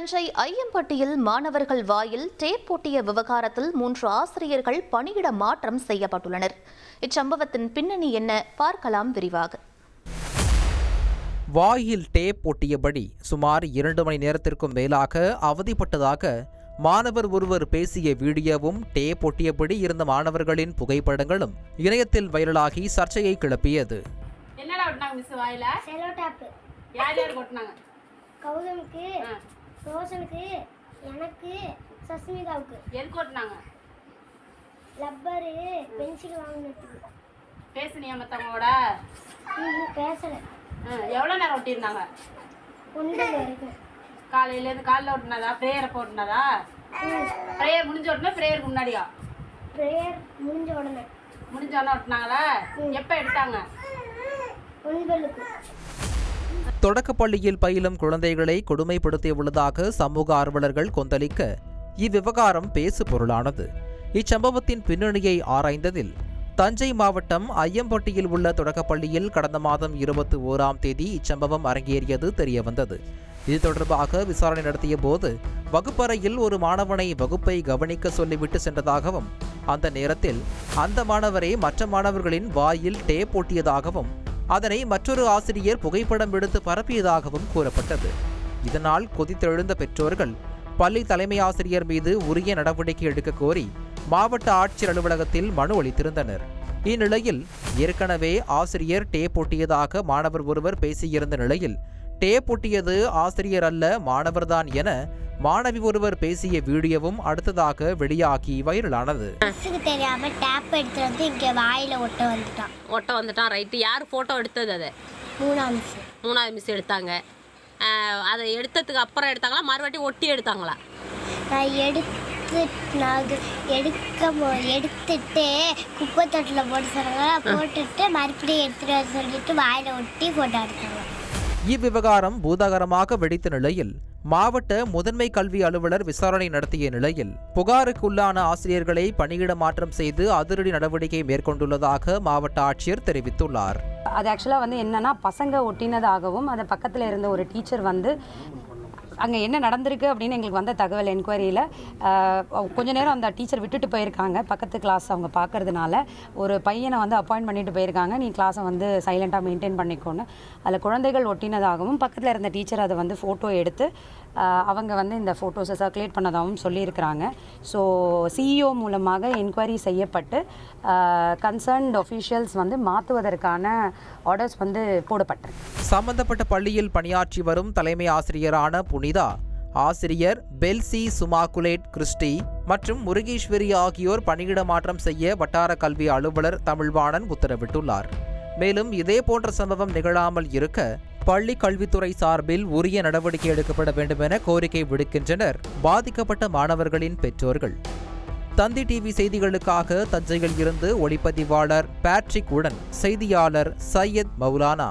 தஞ்சை ஐயம்பட்டியில் மாணவர்கள் வாயில் டேப் பூட்டிய விவகாரத்தில் மூன்று ஆசிரியர்கள் பணியிட மாற்றம் செய்யப்பட்டுள்ளனர். இச்சம்பவத்தின் பின்னணி என்ன? பார்க்கலாம் விரிவாக. வாயில் டேப் ஒட்டியபடி சுமார் இரண்டு மணி நேரத்திற்கும் மேலாக அவதிப்பட்டதாக மாணவர் ஒருவர் பேசிய வீடியோவும் டேப் ஒட்டியபடி இருந்த மாணவர்களின் புகைப்படங்களும் இணையத்தில் வைரலாகி சர்ச்சையை கிளப்பியது. என்னடா ஒட்டினாங்க மிஸ் வாயில? செலோ டாப்பு யார் யார் கொட்டினாங்க கௌதமுக்கு. ஆ. ரோஷனுக்கு எனக்கு சஸ்மிதாவுக்கு. எதுக்கு கொட்டினாங்க லப்பரு பென்சில் வாங்கினதுக்கு. பேசுனியா மற்றவங்களோட பேசலை. எவ்வளோ நேரம் ஒட்டியிருந்தாங்க ஒன்பது வரைக்கும். காலையிலேருந்து காலைல ஒட்டினதா ப்ரேயரை போட்டினதா ப்ரேயர் முடிஞ்ச உடனே ப்ரேயருக்கு முன்னாடியா? ப்ரேயர் முடிஞ்ச உடனே. முடிஞ்ச உடனே ஒட்டினாங்களா எப்போ எடுத்தாங்க? ஒன்பதுக்கு. தொடக்கப்பள்ளியில் பயிலும் குழந்தைகளை கொடுமைப்படுத்தியுள்ளதாக சமூக ஆர்வலர்கள் கொந்தளிக்க இவ்விவகாரம் பேசு பொருளானது. இச்சம்பவத்தின் பின்னணியை ஆராய்ந்ததில் தஞ்சை மாவட்டம் ஐயம்பட்டியில் உள்ள தொடக்கப்பள்ளியில் கடந்த மாதம் இருபத்தி ஓராம் தேதி இச்சம்பவம் அரங்கேறியது தெரியவந்தது. இது தொடர்பாக விசாரணை நடத்திய போது வகுப்பறையில் ஒரு மாணவனை வகுப்பை கவனிக்க சொல்லிவிட்டு சென்றதாகவும் அந்த நேரத்தில் அந்த மாணவரை மற்ற மாணவர்களின் வாயில் டேப் ஒட்டியதாகவும் அதனை மற்றொரு ஆசிரியர் புகைப்படம் எடுத்து பரப்பியதாகவும் கூறப்பட்டது. இதனால் கொதித்தெழுந்த பெற்றோர்கள் பள்ளி தலைமை ஆசிரியர் மீது உரிய நடவடிக்கை எடுக்க கோரி மாவட்ட ஆட்சியர் அலுவலகத்தில் மனு அளித்திருந்தனர். இந்நிலையில் ஏற்கனவே ஆசிரியர் டேப் ஒட்டியதாக மாணவர் ஒருவர் பேசியிருந்த நிலையில் டேப் ஒட்டியது ஆசிரியர் அல்ல மாணவர்தான் என மாணவி ஒருவர் பேசிய வீடியோவும் அடுத்ததாக வெளியாகி வைரலானது. மிஸ்ஸுக்கு தெரியாம டேப் எடுத்து வந்து இங்க வாயில ஒட்ட வந்துட்டான். ஒட்ட வந்துட்டான் ரைட்டு யார் ஃபோட்டோ எடுத்தது அதை? மூணாம் மிஸ் மூணாவது மிஸ் எடுத்தாங்க. அதை எடுத்ததுக்கு அப்புறம் எடுத்தாங்களா? மறுவாட்டி ஒட்டி எடுத்தாங்களா? நான் எடுத்து நான் அது எடுக்க எடுத்துட்டு குப்பை தொட்டில் போட்டு சொன்னாங்க. போட்டுட்டு மறுபடியும் எடுத்துட்டு வர சொல்லிட்டு வாயில ஒட்டி போட்டோ எடுத்தாங்க. இவ்விவகாரம் பூதாகரமாக வெடித்த நிலையில் மாவட்ட முதன்மை கல்வி அலுவலர் விசாரணை நடத்திய நிலையில் புகாருக்குள்ளான ஆசிரியர்களை பணியிட மாற்றம் செய்து அதிரடி நடவடிக்கை மேற்கொண்டுள்ளதாக மாவட்ட ஆட்சியர் தெரிவித்துள்ளார். அது ஆக்சுவலாக வந்து என்னன்னா பசங்க ஒட்டினதாகவும் அது பக்கத்தில் இருந்த ஒரு டீச்சர் வந்து அங்கே என்ன நடந்திருக்கு அப்படின்னு எங்களுக்கு வந்த தகவல் என்கொயரியில் கொஞ்ச நேரம் அந்த டீச்சர் விட்டுட்டு போயிருக்காங்க. பக்கத்து கிளாஸ் அவங்க பார்க்கறதுனால ஒரு பையனை வந்து அப்பாயிண்ட் பண்ணிட்டு போயிருக்காங்க. நீ கிளாஸை வந்து சைலண்ட்டாக மெயின்டைன் பண்ணிக்கோன்னு. அதில் குழந்தைகள் ஒட்டினதாகவும் பக்கத்தில் இருந்த டீச்சர் அதை வந்து ஃபோட்டோ எடுத்து அவங்க வந்து இந்த ஃபோட்டோஸை சர்க்குலேட் பண்ணதாகவும் சொல்லியிருக்கிறாங்க. ஸோ சிஇஓ மூலமாக என்கொயரி செய்யப்பட்டு கன்சர்ன்ட் ஒஃபிஷியல்ஸ் வந்து மாற்றுவதற்கான ஆர்டர்ஸ் வந்து போடப்பட்டது சம்பந்தப்பட்ட பள்ளியில் பணியாற்றி வரும் தலைமை ஆசிரியரான புனிதா ஆசிரியர் பெல்சி சுமாகுலேட் கிறிஸ்டி மற்றும் முருகேஸ்வரி ஆகியோர் பணியிட மாற்றம் செய்ய வட்டார கல்வி அலுவலர் தமிழ்வாணன் உத்தரவிட்டுள்ளார். மேலும் இதே போன்ற சம்பவம் நிகழாமல் இருக்க பள்ளி கல்வித்துறை சார்பில் உரிய நடவடிக்கை எடுக்கப்பட வேண்டும் என கோரிக்கை விடுக்கின்றனர் பாதிக்கப்பட்ட மாணவர்களின் பெற்றோர்கள். தந்தி டிவி செய்திகளுக்காக தஞ்சையில் இருந்து ஒளிப்பதிவாளர் பேட்ரிக் உடன் செய்தியாளர் சையத் மௌலானா.